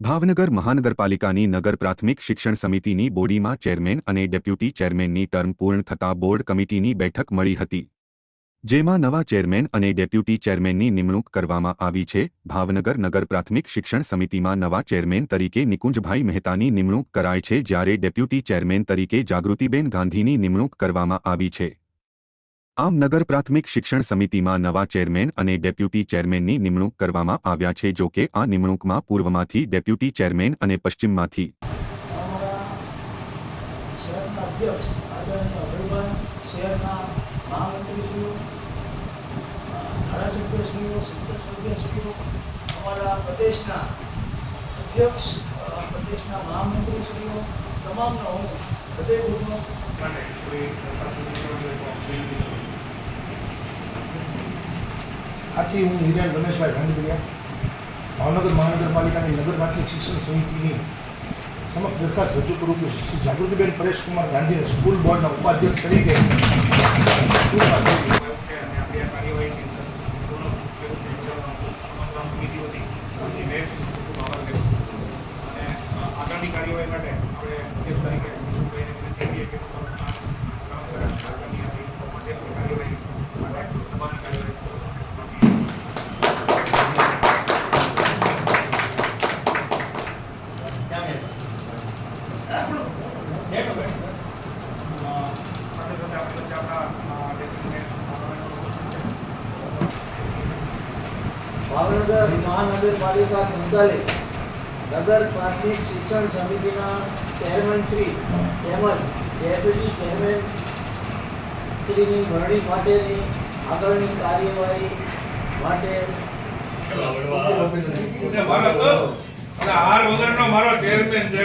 ભાવનગર મહાનગરપાલિકાની નગર પ્રાથમિક શિક્ષણ સમિતિની બોડીમાં ચેરમેન અને ડેપ્યુટી ચેરમેનની ટર્મ પૂર્ણ થતાં બોર્ડ કમિટીની બેઠક મળી હતી. જેમાં નવા ચેરમેન અને ડેપ્યુટી ચેરમેનની નિમણૂક કરવામાં આવી છે. ભાવનગર નગર પ્રાથમિક શિક્ષણ સમિતિમાં નવા ચેરમેન તરીકે નિકુંજભાઈ મહેતાની નિમણૂક કરાઈ છે જ્યારે ડેપ્યુટી ચેરમેન તરીકે જાગૃતિબેન ગાંધીની નિમણૂક કરવામાં આવી છે. આમ નગર પ્રાથમિક શિક્ષણ સમિતિમાં નવા ચેરમેન અને ડેપ્યુટી ચેરમેનની નિમણૂક કરવામાં આવ્યા છે, જો કે આ નિમણૂકમાં પૂર્વમાંથી ડેપ્યુટી ચેરમેન અને પશ્ચિમમાંથી. અધ્યક્ષ અ, પ્રદેશના મહામંત્રીશ્રીઓ તમામનો હું હૃદયપૂર્વક કોઈ આથી હું હિરેન રમેશભાઈ ભાંગડિયા ભાવનગર મહાનગરપાલિકાની નગર શિક્ષણ સમિતિની સમક્ષ દરખાસ્ત રજૂ કરું કે શ્રી જાગૃતિબેન પરેશકુમાર ગાંધીને સ્કૂલ બોર્ડના ઉપાધ્યક્ષ તરીકે સ્કૂલમાં જોડી. છે અને આપણી આ કાર્યવાહીની અંદર પૂર્ણ એવું છે કે સમગ્ર સમિતિ હતી અને મેં ખૂબ આભાર વ્યક્ત કરું છું. અને અ, આગળની કાર્યવાહી માટે આપણે અધ્યક્ષ તરીકે વિષ્ણુભાઈને વિનંતી કરીએ કે પોતાનું સ્થાન ગ્રહણ કરે આગળની આપણી અધ્યક્ષની કાર્યવાહી માટે સભાની કાર્યવાહી બાકી સાથે સાથે આપણી વચ્ચે આપણા અ, ડેપ્યુટી મેયર ભાવનગર મહાનગરપાલિકા સંચાલિત નગર પ્રાથમિક શિક્ષણ સમિતિના ચેરમેન શ્રી તેમજ ડેપ્યુટી ચેરમેન શ્રીની વરણી માટેની આગળની કાર્યવાહી માટે હાર વગરનો મારો ચેરમેન છે.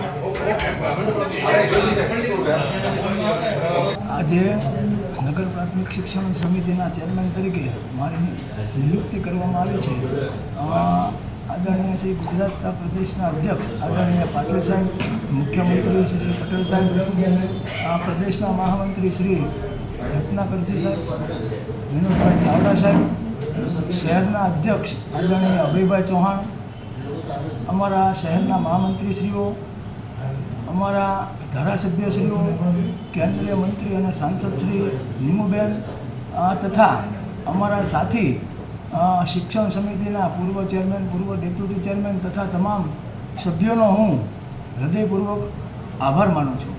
આજે નગર પ્રાથમિક શિક્ષણ સમિતિના ચેરમેન તરીકે મારી નિયુક્તિ કરવામાં આવી છે. આદરણીય શ્રી ગુજરાત પ્રદેશના અધ્યક્ષ, આદરણીય પાટીલ સાહેબ, મુખ્યમંત્રી શ્રી પટેલ સાહેબ, આ પ્રદેશના મહામંત્રી શ્રી રત્નાકરજી સાહેબ, વિનોદભાઈ ચાવડા સાહેબ, શહેરના અધ્યક્ષ આદરણીય અભયભાઈ ચૌહાણ, અમારા શહેરના મહામંત્રીશ્રીઓ અમારા ધારાસભ્યશ્રીઓ, કેન્દ્રીય મંત્રી અને સાંસદ શ્રી નીમુબેન તથા અમારા સાથી શિક્ષણ સમિતિના પૂર્વ ચેરમેન, પૂર્વ ડેપ્યુટી ચેરમેન તથા તમામ સભ્યોનો હું હૃદયપૂર્વક આભાર માનું છું.